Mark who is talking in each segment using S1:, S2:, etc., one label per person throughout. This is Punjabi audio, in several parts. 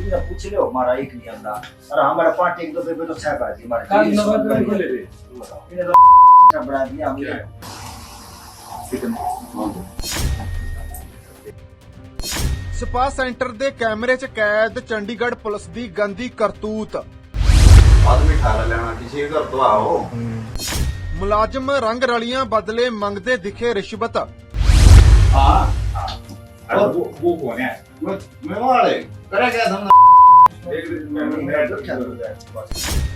S1: ਤੁਸੀਂ ਤਾਂ ਪੁੱਛ ਲਿਓ ਮਾਰਾ ਇੱਕ ਨਹੀਂ ਆਂਦਾ ਅਰ ਹਾਂ ਮੇਰਾ ਪਾਟ ਇੱਕ ਦੋ ਰੁਪਏ ਤੋਂ ਛੇ ਪਾ ਜੀ ਮਾਰਾ
S2: ਕੀ ਨੰਬਰ ਤੋਂ ਨਹੀਂ ਖੋਲੇ ਵੀ ਇਹਨੇ ਤਾਂ ਬੜਾ ਦੀ ਆਮੀ
S3: ਸਪਾ ਸੈਂਟਰ ਦੇ ਕੈਮਰੇ 'ਚ ਕੈਦ ਚੰਡੀਗੜ੍ਹ ਪੁਲਿਸ ਦੀ ਗੰਦੀ ਕਰਤੂਤ
S4: ਆਦਮੀ ਠਾਲਾ ਲੈਣਾ ਕਿਸੇ ਘਰ ਤੋਂ ਆਓ
S3: ਮੁਲਾਜ਼ਮ ਰੰਗ ਰਲੀਆਂ ਬਦਲੇ ਮੰਗਦੇ ਦਿਖੇ ਰਿਸ਼ਵਤ ਆ ਆ ਉਹ ਉਹ ਕੋਣ ਹੈ ਮੈਂ ਵਾਲੇ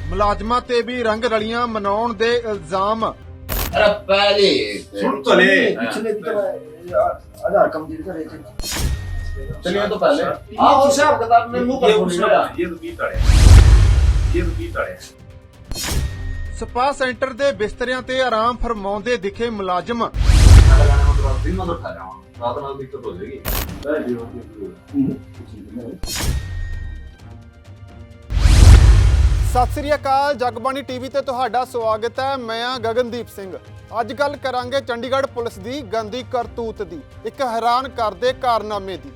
S3: ਮੁਲਾਜ਼ਮਾਂ ਤੇ ਵੀ ਰੰਗ ਰਲੀਆਂ ਮਨਾਉਣ ਦੇ ਇਲਜ਼ਾਮ
S1: ਰੱਬਾ ਜੀ ਸੁਣ ਤੋ ਲੈ ਪਿਛਲੇ ਦਿਨ ਆਧਾਰ ਕੰਮ ਦੀ ਕਰੇ ਤੇ ਚਲਿਓ ਤੋਂ ਪਹਿਲੇ
S3: ਆ ਹੋਰ ਸਾਹਿਬ ਕਹਤਾ ਮੈਂ ਮੂੰਹ ਪਰ ਫੋਨ ਇਹ ਰੁਕੀ ਤੜੇ ਇਹ ਰੁਕੀ ਤੜੇ ਸਪਾ ਸੈਂਟਰ ਦੇ ਬਿਸਤਰਿਆਂ ਤੇ ਆਰਾਮ ਫਰਮਾਉਂਦੇ ਦਿਖੇ ਮੁਲਾਜ਼ਮ ਰਾਤੀ ਮਦਰ ਖਾ ਜਾਵਾਂ ਰਾਤ ਨਾਲ ਦਿੱਕਤ ਹੋ ਜਾਏਗੀ ਲੈ ਜਿਓ ਸਤਿ ਸ੍ਰੀ ਅਕਾਲ ਜਗਬਾਣੀ ਟੀਵੀ ਤੇ ਤੁਹਾਡਾ ਸਵਾਗਤ ਹੈ ਮੈਂ ਆ ਗਗਨਦੀਪ ਸਿੰਘ ਅੱਜ ਗੱਲ ਕਰਾਂਗੇ ਚੰਡੀਗੜ੍ਹ ਪੁਲਿਸ ਦੀ ਗੰਦੀ ਕਰਤੂਤ ਦੀ ਇੱਕ ਹੈਰਾਨ ਕਰਦੇ ਕਾਰਨਾਮੇ ਦੀ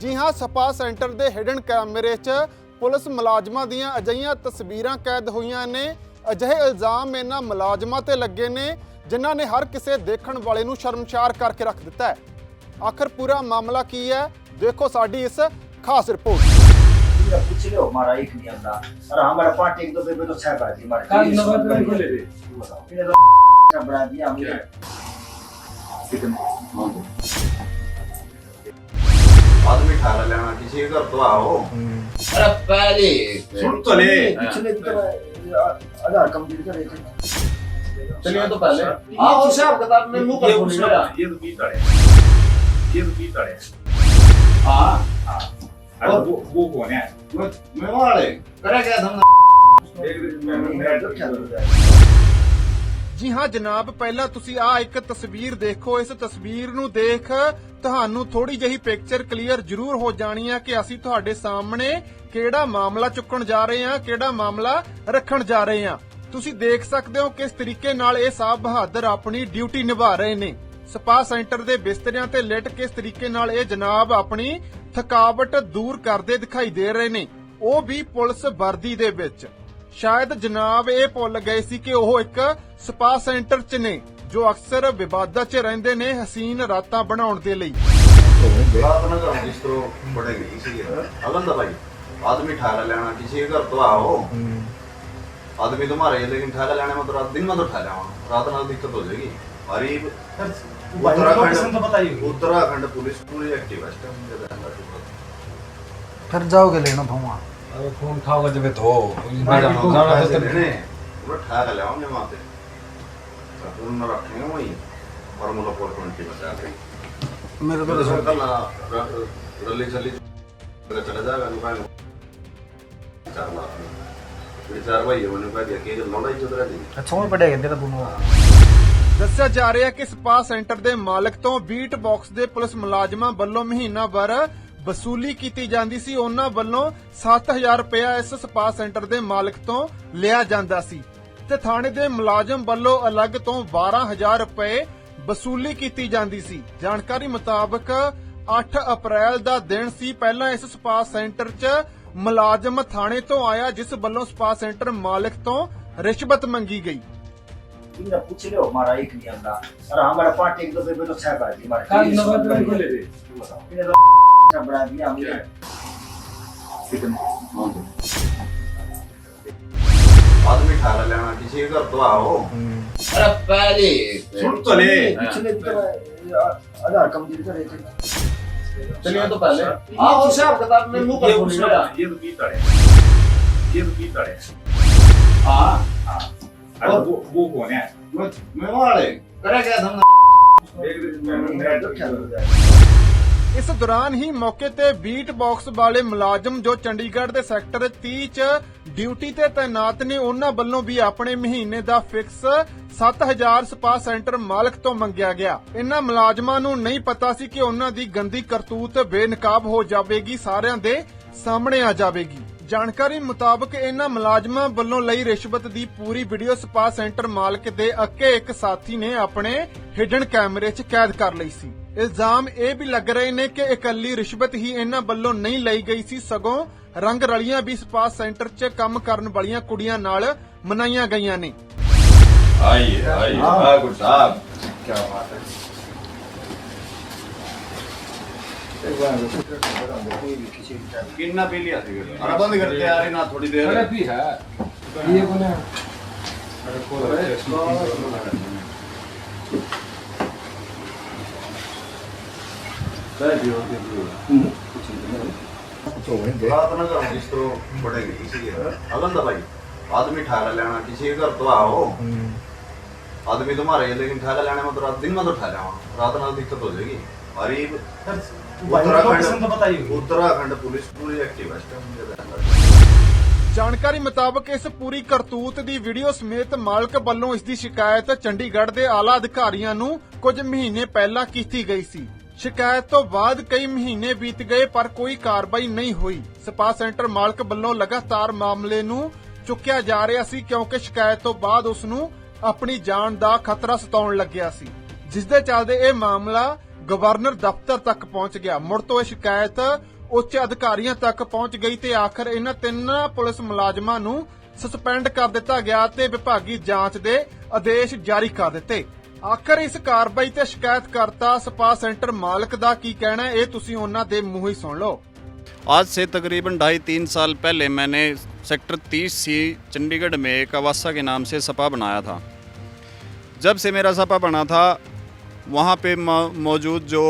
S3: ਜੀ ਹਾਂ ਸਪਾ ਸੈਂਟਰ ਦੇ ਹਿਡਨ ਕੈਮਰੇ 'ਚ ਪੁਲਿਸ ਮੁਲਾਜ਼ਮਾਂ ਦੀਆਂ ਅਜਈਆਂ ਤਸਵੀਰਾਂ ਕੈਦ ਹੋਈਆਂ ਨੇ ਅਜਿਹੇ ਇਲਜ਼ਾਮ ਇਹਨਾਂ ਮੁਲਾਜ਼ਮਾਂ ਤੇ ਲੱਗੇ ਨੇ ਜਿਨ੍ਹਾਂ ਨੇ ਹਰ ਕਿਸੇ ਦੇਖਣ ਵਾਲੇ ਨੂੰ ਸ਼ਰਮਚਾਰ ਕਰਕੇ ਰੱਖ ਦਿੱਤਾ ਹੈ ਆਖਰ ਪੂਰਾ ਮਾਮਲਾ ਕੀ ਹੈ ਦੇਖੋ ਸਾਡੀ ਇਸ ਖਾਸ ਰਿਪੋਰਟ ਪੁੱਛ ਲਿਓ ਮਾਰਾ ਇੱਕ ਨਹੀਂ ਅੰਦਾ ਸਰ ਹਮਾਰਾ ਪਾਰਟੀ ਇੱਕ ਤੋਂ ਫਿਰ ਮਾਰਾ ਕੀ ਨਵਾਂ ਬਣ ਕੋ ਲੇ ਦੇ
S4: ਬਤਾ ਬਣਾ ਦੀ ਹਮ ਬਾਅਦ ਵਿੱਚ ਠਾਰ ਲੈਣਾ ਕਿਸੇ ਘਰ ਤੋਂ ਆਓ ਅਰ ਪਹਿਲੇ ਸੁਣ ਤੋ ਲੈ ਪਿਛਲੇ ਤੋਂ ਆਧਾਰ ਕੰਪਲੀਟ ਕਰੇ चलिए तो पहले हाँ और साहब किताब में मुंह कर बोलिएगा ये तो बीत आड़े
S3: ये तो बीत आड़े हाँ और वो वो कौन है मैं मैं वाले करे क्या धंधा ਜੀ ਹਾਂ ਜਨਾਬ ਪਹਿਲਾਂ ਤੁਸੀਂ ਆ ਇੱਕ ਤਸਵੀਰ ਦੇਖੋ ਇਸ ਤਸਵੀਰ ਨੂੰ ਦੇਖ ਤੁਹਾਨੂੰ ਥੋੜੀ ਜਹੀ ਪਿਕਚਰ ਕਲੀਅਰ ਜ਼ਰੂਰ ਹੋ ਜਾਣੀ ਆ ਕਿ ਅਸੀਂ ਤੁਹਾਡੇ ਸਾਹਮਣੇ ਕਿਹੜਾ ਮਾਮਲਾ ਚੁੱਕਣ ਜਾ ਰਹੇ ਹਾਂ ਕਿਹੜਾ ਮਾਮਲਾ ਰੱਖਣ ਜਾ ਰਹੇ ਹਾਂ ਤੁਸੀਂ ਦੇਖ ਸਕਦੇ ਹੋ ਕਿਸ ਤਰੀਕੇ ਨਾਲ ਇਹ ਸਾਹ ਬਹਾਦਰ ਆਪਣੀ ਡਿਊਟੀ ਨਿਭਾ ਰਹੇ ਨੇ ਸਪਾ ਸੈਂਟਰ ਦੇ ਬਿਸਤਰਿਆਂ ਤੇ ਲੇਟ ਇਸ ਤਰੀਕੇ ਨਾਲ ਇਹ ਜਨਾਬ ਆਪਣੀ ਥਕਾਵਟ ਦੂਰ ਕਰਦੇ ਦਿਖਾਈ ਦੇ ਰਹੇ ਨੇ ਉਹ ਵੀ ਪੁਲਿਸ ਵਰਦੀ ਦੇ ਵਿੱਚ ਸ਼ਾਇਦ ਜਨਾਬ ਇਹ ਭੁੱਲ ਗਏ ਸੀ ਕਿ ਉਹ ਇੱਕ ਸਪਾ ਸੈਂਟਰ 'ਚ ਨੇ ਜੋ ਅਕਸਰ ਵਿਵਾਦਾਂ 'ਚ ਰਹਿੰਦੇ ਨੇ ਹਸੀਨ ਰਾਤਾਂ ਬਣਾਉਣ ਦੇ ਲਈ
S4: ਦਾ ਬੜੇ ਗਈ ਸੀ ਅਲੰਦਾ ਭਾਈ ਆਦਮੀ ਠਾਰਾ ਲੈਣਾ ਕਿਸੇ ਘਰ ਤੋਂ ਆਓ ਆਦਮੀ ਤਾਂ ਮਾਰੇ ਲੇਕਿਨ ਠਾਕ ਲੈਣਾ ਮਤਲਬ ਰਾਤ ਦਿਨ ਮਤਲਬ ਠਾ ਲਿਆਉਣ ਰਾਤ ਨਾਲ ਦਿੱਕਤ ਹੋ ਜਾਏਗੀ ਹਰੀ ਉੱਤਰਾਖੰਡ ਤੋਂ ਪਤਾ ਹੀ ਉੱਤਰਾਖੰਡ
S5: ਪੁਲਿਸ ਪੂਰੀ ਐਕਟਿਵਿਸਟ ਹੁੰਦੇ ਦਾ ਅੰਦਰ ਫਿਰ ਜਾਓਗੇ ਲੈਣਾ ਭਵਾ ਅਰੇ ਫੋਨ ਠਾਕ ਜਵੇ ਤੋ ਮੈਂ ਜਾ ਮੈਂ ਜਾ
S4: ਤੇ ਨੇ ਉਹ ਠਾਕ ਲਿਆਉਣੇ ਮਾਂ ਤੇ ਤਾਂ ਉਹਨਾਂ ਰੱਖੇ ਹੋਈ ਫਾਰਮੂਲਾ ਪਰ ਕੋਈ ਨਹੀਂ ਬਚਾ ਰਹੀ ਮੇਰੇ ਤੋਂ ਚੱਲੀ ਬਰੇ ਚੜਾ ਜਾ ਗਾ ਨੂੰ
S3: વિચારવા એવું કાઢ્યા કે લડાઈ ਲੜਾਈ નહીં ਅੱਛਾ ਦੱਸਿਆ ਜਾ ਰਿਹਾ ਹੈ ਕਿ ਸਪਾ ਸੈਂਟਰ ਦੇ ਮਾਲਕ ਤੋਂ ਬੀਟ ਬਾਕਸ ਦੇ ਪੁਲਿਸ ਮੁਲਾਜ਼ਮਾਂ ਵੱਲੋਂ ਮਹੀਨਾਵਾਰ ਵਸੂਲੀ ਕੀਤੀ ਜਾਂਦੀ ਸੀ ਉਹਨਾਂ ਵੱਲੋਂ 7000 ਰੁਪਏ ਇਸ ਸਪਾ ਸੈਂਟਰ ਦੇ ਮਾਲਕ ਤੋਂ ਲਿਆ ਜਾਂਦਾ ਸੀ ਤੇ ਥਾਣੇ ਦੇ ਮੁਲਾਜ਼ਮ ਵੱਲੋਂ ਅਲੱਗ ਤੋਂ 12000 ਰੁਪਏ ਵਸੂਲੀ ਕੀਤੀ ਜਾਂਦੀ ਸੀ ਜਾਣਕਾਰੀ ਮੁਤਾਬਕ 8 ਅਪ੍ਰੈਲ ਦਾ ਦਿਨ ਸੀ ਪਹਿਲਾਂ ਇਸ ਸਪਾ ਸੈਂਟਰ 'ਚ ਮੁਲਾਜ਼ਮ ਥਾਣੇ ਤੋਂ ਆਇਆ ਜਿਸ ਵੱਲੋਂ ਸਪਾ ਸੈਂਟਰ ਮਾਲਕ ਤੋਂ ਰਿਸ਼ਵਤ ਮੰਗੀ ਗਈ ਇਹਨਾਂ ਪੁੱਛ ਲਿਓ ਮਾਰਾ ਇੱਕ ਨਹੀਂ ਆਂਦਾ ਸਰ ਹਮਾਰਾ ਪਾਟ ਇੱਕ ਦੋ ਬੇਟੋ ਛਾ ਕਰ ਦੀ ਮਾਰਾ ਕੀ ਨਵਾਂ ਬੰਦ ਕੋ ਲੇ ਦੇ ਬੜਾ ਦੀ ਆਮੀ ਬਾਅਦ ਵਿੱਚ ਖਾ ਲੈਣਾ ਕਿਸੇ ਦੇ ਘਰ ਤੋਂ ਆਓ ਅਰ ਪਹਿਲੇ ਸੁਣ ਤਲੇ ਪਿਛਲੇ ਤਰ੍ਹਾਂ ਆਧਾਰ ਕੰਮ ਦੀ ਤਰ੍ਹਾਂ ਰਹਿ चलिए तो पहले आप उससे आप कतार में मुंह कर बोलिएगा ये तो गीत अड़े ये तो गीत अड़े हाँ और वो वो कौन है मैं मैं वाले करे क्या धंधा देख रहे हैं मैं मैं डर क्या लग जाए ਇਸ ਦੌਰਾਨ ਹੀ ਮੌਕੇ ਤੇ ਬੀਟ ਬਾਕਸ ਵਾਲੇ ਮੁਲਾਜ਼ਮ ਜੋ ਚੰਡੀਗੜ੍ਹ ਦੇ ਸੈਕਟਰ 30 ਚ ਡਿਊਟੀ ਤੇ ਤਾਇਨਾਤ ਨੇ ਉਹਨਾਂ ਵੱਲੋਂ ਵੀ ਆਪਣੇ ਮਹੀਨੇ ਦਾ ਫਿਕਸ 7000 ਸਪਾ ਸੈਂਟਰ ਮਾਲਕ ਤੋਂ ਮੰਗਿਆ ਗਿਆ ਇਹਨਾਂ ਮੁਲਾਜ਼ਮਾਂ ਨੂੰ ਨਹੀਂ ਪਤਾ ਸੀ ਕਿ ਉਹਨਾਂ ਦੀ ਗੰਦੀ ਕਰਤੂਤ ਬੇਨਕਾਬ ਹੋ ਜਾਵੇਗੀ ਸਾਰਿਆਂ ਦੇ ਸਾਹਮਣੇ ਆ ਜਾਵੇਗੀ ਜਾਣਕਾਰੀ ਮੁਤਾਬਕ ਇਹਨਾਂ ਮੁਲਾਜ਼ਮਾਂ ਵੱਲੋਂ ਲਈ ਰਿਸ਼ਵਤ ਦੀ ਪੂਰੀ ਵੀਡੀਓ ਸਪਾ ਸੈਂਟਰ ਮਾਲਕ ਦੇ ਅੱਕੇ ਇੱਕ ਸਾਥੀ ਨੇ ਆਪਣੇ ਹਿਡਨ ਕੈਮਰੇ 'ਚ ਕੈਦ ਕਰ ਲਈ ਸੀ ਇਲਜ਼ਾਮ ਇਹ ਵੀ ਲੱਗ ਰਹੇ ਨੇ ਕਿ ਇਕੱਲੀ ਰਿਸ਼ਵਤ ਹੀ ਇਹਨਾਂ ਵੱਲੋਂ ਨਹੀਂ ਲਈ ਗਈ ਸੀ ਸਗੋਂ ਰੰਗ ਰਲੀਆਂ ਵੀ ਸਪਾ ਸੈਂਟਰ 'ਚ ਕੰਮ ਕਰਨ ਵਾਲੀਆਂ ਕੁੜੀਆਂ ਨਾਲ ਮਨਾਈਆਂ ਗਈਆਂ ਨੇ ਆਈ ਆਈ ਆ ਗੁੱਡ ਸਾਹਿਬ ਕੀ ਬਾਤ ਹੈ
S1: ਕਿੰਨਾ ਪੀ ਲਿਆ ਸੀ ਅਰੇ ਬੰਦ ਕਰ ਤਿਆਰ ਹੀ ਨਾ ਥੋੜੀ ਦੇਰ ਅਰੇ ਪੀ ਹੈ ਇਹ ਕੋਨੇ ਅਰੇ ਕੋਲ ਆਦਮੀ
S3: ਠਾਗਾ ਲੈਣਾ ਕਿਸੇ ਘਰ ਤੋਂ ਆਓ ਆਦਮੀ ਤੋਂ ਮਾਰੇ ਲੇਕਿਨ ਠਾਗਾ ਲੈਣਾ ਮਤਲਬ ਰਾਤ ਦਿਨ ਮਤਲਬ ਠਾ ਜਾਵਾਂ ਰਾਤ ਨਾਲ ਦਿੱਕਤ ਹੋ ਜਾਏਗੀ ਅਰੀਬ ਉੱਤਰਾਖੰਡ ਬਤਾਈ ਉੱਤਰਾਖੰਡ ਪੁਲਿਸ ਪੂਰੀ ਐਕਟਿਵ ਹੈ ਜਾਣਕਾਰੀ ਮੁਤਾਬਕ ਇਸ ਪੂਰੀ ਕਰਤੂਤ ਦੀ ਵੀਡੀਓ ਸਮੇਤ ਮਾਲਕ ਵੱਲੋਂ ਇਸ ਦੀ ਸ਼ਿਕਾਇਤ ਚੰਡੀਗੜ੍ਹ ਦੇ ਆਲਾ ਅਧਿਕਾਰੀਆਂ ਨੂੰ ਕੁਝ ਮਹੀਨੇ ਪਹਿਲਾਂ ਕੀਤੀ ਗਈ ਸੀ ਸ਼ਿਕਾਇਤ ਤੋਂ ਬਾਅਦ ਕਈ ਮਹੀਨੇ ਬੀਤ ਗਏ ਪਰ ਕੋਈ ਕਾਰਵਾਈ ਨਹੀਂ ਹੋਈ ਸਪਾ ਸੈਂਟਰ ਮਾਲਕ ਵੱਲੋਂ ਲਗਾਤਾਰ ਮਾਮਲੇ ਨੂੰ ਚੁੱਕਿਆ ਜਾ ਰਿਹਾ ਸੀ ਕਿਉਂਕਿ ਸ਼ਿਕਾਇਤ ਤੋਂ ਬਾਅਦ ਉਸ ਨੂੰ ਆਪਣੀ ਜਾਨ ਦਾ ਖਤਰਾ ਸਤਾਉਣ ਲੱਗਿਆ ਸੀ ਜਿਸ ਦੇ ਚੱਲਦੇ ਇਹ ਮਾਮਲਾ ਗਵਰਨਰ ਦਫ਼ਤਰ ਤੱਕ ਪਹੁੰਚ ਗਿਆ ਮੁੜ ਤੋਂ ਇਹ ਸ਼ਿਕਾਇਤ ਉੱਚ ਅਧਿਕਾਰੀਆਂ ਤੱਕ ਪਹੁੰਚ ਗਈ ਤੇ ਆਖਰ ਇਹਨਾਂ ਤਿੰਨ ਪੁਲਿਸ ਮੁਲਾਜ਼ਮਾਂ ਨੂੰ ਸਸਪੈਂਡ ਕਰ ਦਿੱਤਾ ਗਿਆ ਤੇ ਵਿਭਾਗੀ ਜਾਂਚ ਦੇ ਆਦੇਸ਼ ਜਾਰੀ ਕਰ ਦਿੱਤੇ ਆਖਰ ਇਸ ਕਾਰਵਾਈ ਤੇ ਸ਼ਿਕਾਇਤ ਕਰਤਾ ਸਪਾ ਸੈਂਟਰ ਮਾਲਕ ਦਾ ਕੀ ਕਹਿਣਾ ਹੈ ਇਹ ਤੁਸੀਂ ਉਹਨਾਂ ਦੇ ਮੂੰਹ ਹੀ ਸੁਣ ਲਓ ਅੱਜ ਸੇ
S6: ਤਕਰੀਬਨ 2.5-3 ਸਾਲ ਪਹਿਲੇ ਮੈਨੇ ਸੈਕਟਰ 30 ਸੀ ਚੰਡੀਗੜ੍ਹ ਮੇ ਇੱਕ ਆਵਾਸਾ ਕੇ ਨਾਮ ਸੇ ਸਪਾ ਬਣਾਇਆ ਥਾ ਜਬ ਸੇ ਮੇਰਾ ਸਪਾ ਬਣਾ ਥਾ ਵਹਾਂ ਪੇ ਮੌਜੂਦ ਜੋ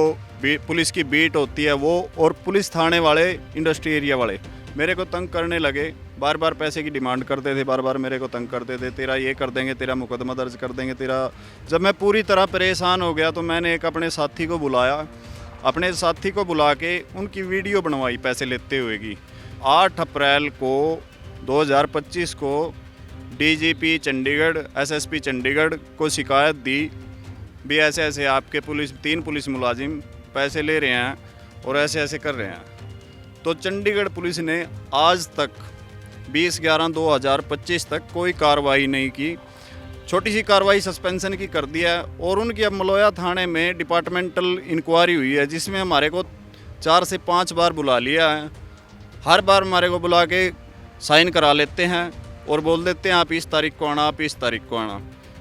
S6: ਪੁਲਿਸ ਕੀ ਬੀਟ ਹੋਤੀ ਹੈ ਉਹ ਔਰ ਪੁਲਿਸ ਥਾਣੇ ਵਾਲੇ ਇੰਡਸਟਰੀ ਏਰੀਆ ਵਾਲੇ ਮੇਰੇ ਕੋ ਤੰਗ ਕਰਨੇ ਲਗੇ बार बार पैसे की डिमांड करते थे बार बार मेरे को तंग करते थे तेरा ये कर देंगे तेरा मुकदमा दर्ज कर देंगे तेरा जब मैं पूरी तरह परेशान हो गया तो मैंने एक अपने साथी को बुलाया अपने साथी को बुला के उनकी वीडियो बनवाई पैसे लेते हुए की आठ अप्रैल को 2025 को डीजीपी चंडीगढ़ एसएसपी चंडीगढ़ को शिकायत दी भी ऐसे ऐसे आपके पुलिस तीन पुलिस मुलाजिम पैसे ले रहे हैं और ऐसे ऐसे कर रहे हैं तो चंडीगढ़ पुलिस ने आज तक बीस ग्यारह दो हज़ार पच्चीस तक कोई कार्रवाई नहीं की छोटी सी कार्रवाई सस्पेंशन की कर दिया और उनकी अब मलोया थाने में डिपार्टमेंटल इंक्वायरी हुई है जिसमें हमारे को चार से पाँच बार बुला लिया है हर बार हमारे को बुला के साइन करा लेते हैं और बोल देते हैं आप इस तारीख को आना आप इस तारीख को आना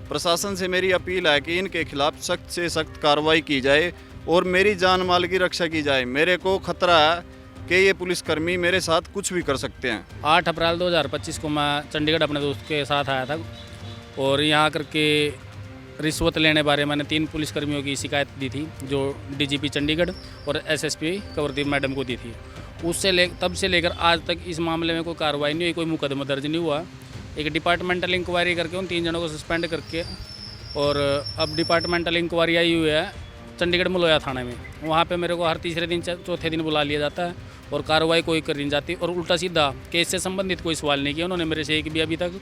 S6: प्रशासन से मेरी अपील है कि इनके खिलाफ सख्त से सख्त कार्रवाई की जाए और मेरी जान माल की रक्षा की जाए मेरे को खतरा है के ये पुलिसकर्मी मेरे साथ कुछ भी कर सकते
S7: हैं आठ अप्रैल 2025 को मैं चंडीगढ़ अपने दोस्त के साथ आया था और यहाँ आकर के रिश्वत लेने बारे मैंने तीन पुलिसकर्मियों की शिकायत दी थी जो डीजीपी चंडीगढ़ और एसएसपी कंवरदीप मैडम को दी थी उससे ले तब से लेकर आज तक इस मामले में कोई कार्रवाई नहीं हुई कोई मुकदमा दर्ज नहीं हुआ एक डिपार्टमेंटल इंक्वायरी करके उन तीन जनों को सस्पेंड करके और अब डिपार्टमेंटल इंक्वायरी आई हुई है चंडीगढ़ मलोया थाने में वहाँ पे मेरे को हर तीसरे दिन चौथे दिन बुला लिया जाता है और कार्रवाई कोई कर नहीं जाती और उल्टा सीधा केस से संबंधित कोई सवाल नहीं किया उन्होंने मेरे से एक भी अभी तक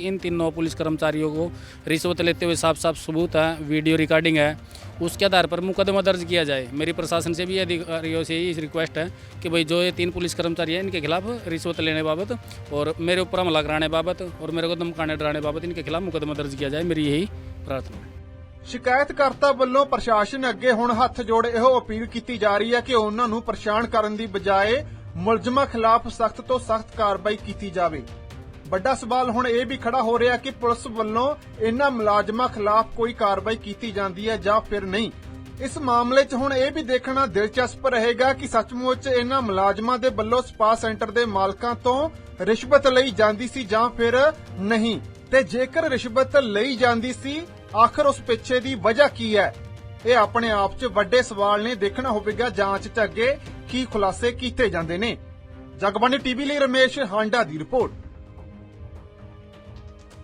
S7: इन तीन नौ पुलिस कर्मचारियों को रिश्वत लेते हुए साफ साफ सबूत है वीडियो रिकॉर्डिंग है उसके आधार पर मुकदमा दर्ज किया जाए मेरी प्रशासन से भी अधिकारियों से ही रिक्वेस्ट है कि भाई जो ये तीन पुलिस कर्मचारी हैं इनके खिलाफ रिश्वत लेने बाबत और मेरे ऊपर हमला कराने बाबत और मेरे को धमकाने डराने बाबत इनके खिलाफ मुकदमा दर्ज किया जाए मेरी यही प्रार्थना
S3: है ਸ਼ਿਕਾਇਤਕਰਤਾ ਵੱਲੋਂ ਪ੍ਰਸ਼ਾਸਨ ਅੱਗੇ ਹੁਣ ਹੱਥ ਜੋੜ ਇਹੋ ਅਪੀਲ ਕੀਤੀ ਜਾ ਰਹੀ ਹੈ ਕਿ ਉਹਨਾਂ ਨੂੰ ਪਰੇਸ਼ਾਨ ਕਰਨ ਦੀ ਬਜਾਏ ਮੁਲਜ਼ਮਾਂ ਖਿਲਾਫ ਸਖਤ ਤੋਂ ਸਖਤ ਕਾਰਵਾਈ ਕੀਤੀ ਜਾਵੇ ਵੱਡਾ ਸਵਾਲ ਹੁਣ ਇਹ ਵੀ ਖੜਾ ਹੋ ਰਿਹਾ ਕਿ ਪੁਲਿਸ ਵੱਲੋਂ ਇਹਨਾਂ ਮੁਲਾਜ਼ਮਾਂ ਖਿਲਾਫ ਕੋਈ ਕਾਰਵਾਈ ਕੀਤੀ ਜਾਂਦੀ ਹੈ ਜਾਂ ਫਿਰ ਨਹੀਂ ਇਸ ਮਾਮਲੇ 'ਚ ਹੁਣ ਇਹ ਵੀ ਦੇਖਣਾ ਦਿਲਚਸਪ ਰਹੇਗਾ ਕਿ ਸੱਚਮੁੱਚ ਇਹਨਾਂ ਮੁਲਾਜ਼ਮਾਂ ਦੇ ਵੱਲੋਂ ਸਪਾ ਸੈਂਟਰ ਦੇ ਮਾਲਕਾਂ ਤੋਂ ਰਿਸ਼ਵਤ ਲਈ ਜਾਂਦੀ ਸੀ ਜਾਂ ਫਿਰ ਨਹੀਂ ਤੇ ਜੇਕਰ ਰਿਸ਼ਵਤ ਲਈ ਜਾਂਦੀ ਸੀ ਆਖਰ ਉਸ ਪਿੱਛੇ ਦੀ ਵਜ੍ਹਾ ਕੀ ਹੈ ਇਹ ਆਪਣੇ ਆਪ 'ਚ ਵੱਡੇ ਸਵਾਲ ਨੇ ਦੇਖਣਾ ਹੋਵੇਗਾ ਜਾਂਚ 'ਚ ਅੱਗੇ ਕੀ ਖੁਲਾਸੇ ਕੀਤੇ ਜਾਂਦੇ ਨੇ ਜਗਬਾਨੀ ਟੀਵੀ ਲਈ ਰਮੇਸ਼ ਹਾਂਡਾ ਦੀ ਰਿਪੋਰਟ